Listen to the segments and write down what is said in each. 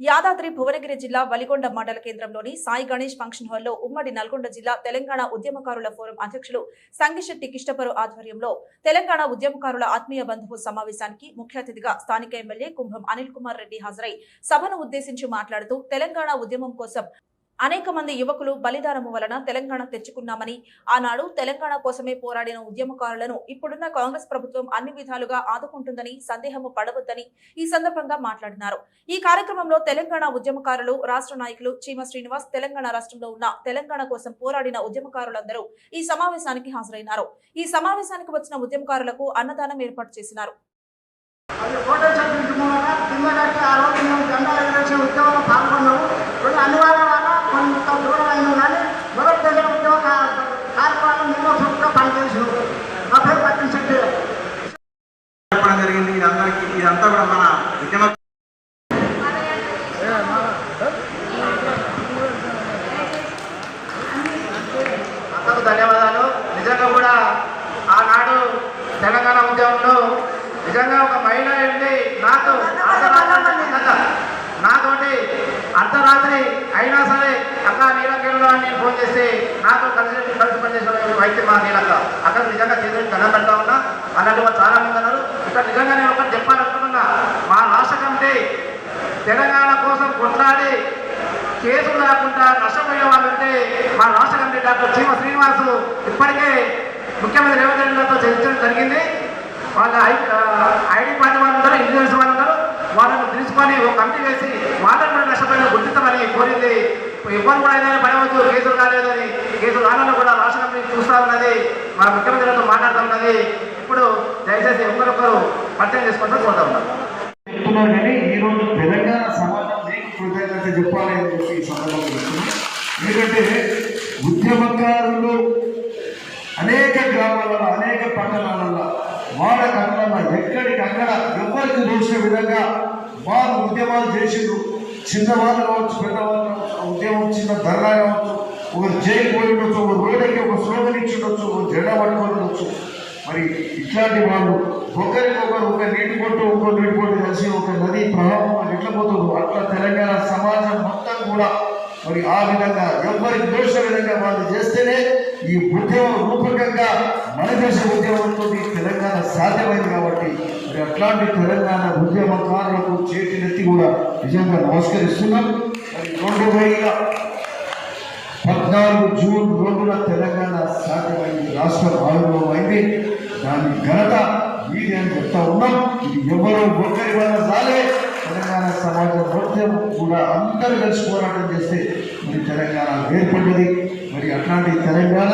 యాదాద్రి భువనగిరి జిల్లా వలిగొండ మండల కేంద్రంలోని సాయి గణేష్ ఫంక్షన్ హాల్లో ఉమ్మడి నల్గొండ జిల్లా తెలంగాణ ఉద్యమకారుల ఫోరం అధ్యక్షులు సంగిశెట్టి కిష్టపరు ఆధ్వర్యంలో తెలంగాణ ఉద్యమకారుల ఆత్మీయ బంధువు సమావేశానికి ముఖ్య అతిథిగా స్థానిక ఎమ్మెల్యే కుంభం అనిల్ కుమార్ రెడ్డి హాజరై సభను ఉద్దేశించి మాట్లాడుతూ తెలంగాణ ఉద్యమం కోసం అనేక మంది యువకులు బలిదానము వలన తెలంగాణ తెచ్చుకున్నామని ఆనాడు తెలంగాణ కోసమే పోరాడిన ఉద్యమకారులను ఇప్పుడున్న కాంగ్రెస్ ప్రభుత్వం అన్ని విధాలుగా ఆదుకుంటుందని సందేహము పడవద్దని ఈ సందర్భంగా మాట్లాడినారు. ఈ కార్యక్రమంలో తెలంగాణ ఉద్యమకారులు రాష్ట్ర నాయకులు చీమ శ్రీనివాస్ తెలంగాణ రాష్ట్రంలో ఉన్న తెలంగాణ కోసం పోరాడిన ఉద్యమకారులందరూ ఈ సమావేశానికి హాజరైనారు. ఈ సమావేశానికి వచ్చిన ఉద్యమకారులకు అన్నదానం ఏర్పాటు చేసినారు. అది కోటేశ్వర ఇంటి కొంత దూరం అయింది కానీ మొదటి దశ ఉద్యమ కా- కార్యక్రమాలు మేము చుట్టూ నా పేరు పట్టించండి చెప్పడం జరిగింది ఇదందరికీ ఇదంతా కూడా మన ఉద్యమ అందరూ ధన్యవాదాలు. నిజంగా కూడా ఆనాడు తెలంగాణ ఉద్యమంలో నిజంగా ఒక మహిళ ఏంటి నాతో నాతోటి అర్ధరాత్రి అయినా సరే అక్క నీలకేలో అని నేను ఫోన్ చేస్తే నాతో కలిసి కలిసి పనిచేసిన వైద్యం మా నీలక్క అక్కడ నిజంగా చేతులు దండం పెడతా ఉన్నా. అలాంటి వాళ్ళు చాలా మంది ఉన్నారు. ఇక్కడ నిజంగా నేను ఒకటి చెప్పాలనుకుంటున్నా. మా రాష్ట్ర కమిటీ తెలంగాణ కోసం కొట్లాడి కేసులు రాకుండా నష్టపోయే వాళ్ళు ఉంటే మా రాష్ట్ర కమిటీ డాక్టర్ చీమ శ్రీనివాసు ఇప్పటికే ముఖ్యమంత్రి రేవంత్ రెడ్డి గారితో చర్చించడం జరిగింది. వాళ్ళ ఐడి పార్టీ వాళ్ళు ఉంటారు ఇంజనీర్స్ వాళ్ళు ఉంటారు వాళ్ళని తీసుకొని ఒక కమిటీ వేసి వాళ్ళని కూడా నష్టపోయిన గుర్తించమని కోరింది. ఎవరు కూడా ఏదైనా పడవద్దు కేసులు కాలేదని కేసులు రానని కూడా రాష్ట్ర కమిటీ చూస్తా ఉన్నది. మా ముఖ్యమంత్రితో మాట్లాడుతూ ఉన్నది. ఇప్పుడు దయచేసి ఒకరొకరు పరిచయం చేసుకుంటూ కోరుతా ఉన్నారు. చెప్తున్నారు కానీ ఈరోజు తెలంగాణ సమాజం మీకు కృతజ్ఞత చెప్పాలి అని చెప్పి ఈ సందర్భంగా ఎందుకంటే ఉద్యమకారులు అనేక గ్రామాలలో అనేక పట్టణాలలో వాళ్ళ కట్టణాల ఎక్కడికి అక్కడ ఎవరికి చూసిన విధంగా వారు ఉద్యమాలు చేసిండ్రు. చిన్నవాళ్ళు కావచ్చు పెద్దవాళ్ళు ఆ ఉద్యమం చిన్న ధర్నా కావచ్చు ఒకరు జైలు పోయి ఉండొచ్చు ఒక రోడ్డుకి ఒక స్లోగన్ ఇచ్చి ఉండొచ్చు ఒక జెండా పట్టుకొని ఉండొచ్చు. మరి ఇట్లాంటి వాళ్ళు ఒకరికొకరు ఒక నీటి కొట్టు ఇంకో నీటి కొట్టు కలిసి ఒక నది ప్రవాహం ఎట్లా పోతుంది అట్లా తెలంగాణ సమాజం మొత్తం కూడా మరి ఆ విధంగా ఎవరికి దోష విధంగా వాళ్ళు చేస్తేనే ఈ ఉద్యమం రూపకంగా మన దేశ ఉద్యమంతో ఈ తెలంగాణ సాధ్యమైంది కాబట్టి మరి అట్లాంటి తెలంగాణ ఉద్యమకారులకు చేతినెత్తి కూడా నిజంగా నమస్కరిస్తున్నాం. మరి రెండు వేల పద్నాలుగు జూన్ రెండున తెలంగాణ సాధ్యమైంది. రాష్ట్ర ఆవిర్భావం అయింది దాని ఘనత మీది అని చెప్తా ఉన్నాం. ఇది ఎవరో ఒక్కరి వల్ల రాలే తెలంగాణ సమాజం మొత్తం కూడా అందరూ కలిసి పోరాటం చేస్తే మరి తెలంగాణ ఏర్పడ్డది. మరి తెలంగాణ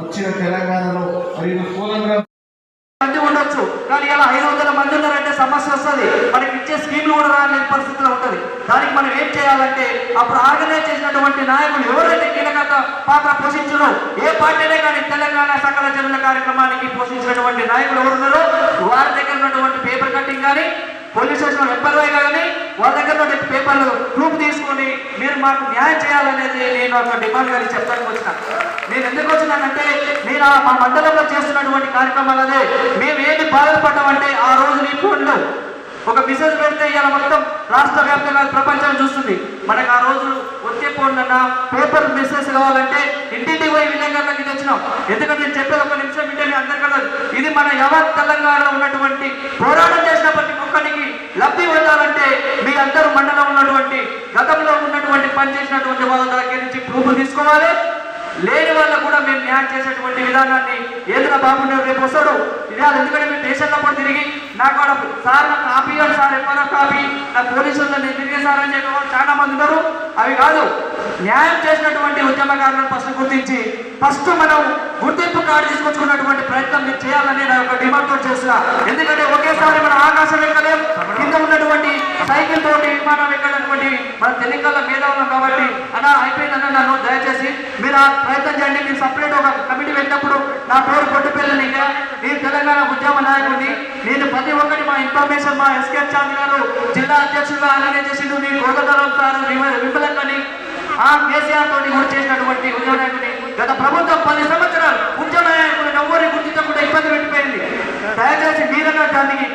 వచ్చిన తెలంగాణలో మరి కూలంగా మంది ఉండొచ్చు కానీ ఇలా ఐదు వందల మంది ఉన్నారంటే సమస్య వస్తుంది. మనకి ఇచ్చే స్కీమ్లు కూడా రాని పరిస్థితిలో ఉంటుంది. దానికి మనం ఏం చేయాలంటే అప్పుడు ఆర్గనైజ్ చేసినటువంటి నాయకులు ఎవరైతే కీలక పాత్ర పోషించరు ఏ పార్టీనే కానీ తెలంగాణ సకల జనుల కార్యక్రమానికి పోషించినటువంటి నాయకులు ఎవరున్నారో వారి దగ్గర ఉన్నటువంటి పేపర్ కటింగ్ కానీ పోలీస్ స్టేషన్ ఎప్పటివై కానీ వాళ్ళ దగ్గర పేపర్లు ప్రూఫ్ తీసుకొని మీరు మాకు న్యాయం చేయాలనేది నేను ఒక డిమాండ్ గారి చెప్పడానికి వచ్చిన. నేను ఎందుకు వచ్చినానంటే నేను మా మండలంలో చేస్తున్నటువంటి కార్యక్రమాలనే మేము ఏది బాధపడ్డామంటే ఆ రోజు నీ ఫోన్లో. ఒక మెసేజ్ పెడితే ఇవాళ మొత్తం రాష్ట్ర వ్యాప్తంగా ప్రపంచం చూస్తుంది. మనకు ఆ రోజు వచ్చే ఫోన్ పేపర్ మెసేజ్ కావాలంటే ఇంటింటికి పోయి విలేకరులకి తెచ్చినాం. ఎందుకంటే నేను చెప్పేది ఒక నిమిషం ఇంటే అందరికీ అర్థం. ఇది మన యావత్ తెలంగాణలో ఉన్నటువంటి పోరాటం చేసిన ప్రతి ఒక్కరికి లబ్ధి పొందాలంటే మీ అందరూ మండలం ఉన్నటువంటి గతంలో చేసినటువంటి వాళ్ళ దగ్గర నుంచి ప్రూఫ్ తీసుకోవాలి. లేని వాళ్ళ కూడా మేము న్యాయం చేసేటువంటి విధానాన్ని ఏదైనా బాగుండే రేపు వస్తాడు. ఇవాళ ఎందుకంటే మేము దేశంలో కూడా తిరిగి నాకు కూడా సార్ నాకు కాపీ సార్ ఎప్పుడో కాపీ నా పోలీసులు నేను తిరిగే సార్ అని చెప్పి వాళ్ళు చాలా మంది ఉన్నారు. అవి కాదు న్యాయం చేసినటువంటి ఉద్యమకారులను ఫస్ట్ గుర్తించి ఫస్ట్ మనం గుర్తింపు కార్డు తీసుకొచ్చుకున్నటువంటి ప్రయత్నం మీరు చేయాలని నా యొక్క డిమాండ్ చేస్తున్నా. ఎందుకంటే ఒకేసారి మన ఆకాశం ఎక్కలేం కింద ఉన్నటువంటి సైకిల్ తోటి విమానం ఎక్కడ కాబట్టి మన తెలంగాణ మీద ఉన్నాం కాబట్టి అన్న అయిపోయిందన్న నన్ను దయచేసి మీరు ఆ ప్రయత్నం చేయండి మీరు సపరేట్ ఒక కమిటీ పెట్టినప్పుడు నా పేరు పొట్టుపల్లి నేను తెలంగాణ ఉద్యమ నాయకుడిని నేను ప్రతి ఒక్కటి మా ఇన్ఫర్మేషన్ మా ఎస్కే చాంద్ గారు జిల్లా అధ్యక్షుడుగా అలాగే చేసిండు మీ కోదతరం సార్ విమలక్కని ఆ కేసీఆర్ తోటి కూడా చేసినటువంటి ఉద్యమ నాయకుడిని. గత ప్రభుత్వం పది సంవత్సరాలు ఉద్యమ నాయకుడిని ఎవరిని గుర్తించకుండా ఇబ్బంది పెట్టిపోయింది. దయచేసి మీరన్న దానికి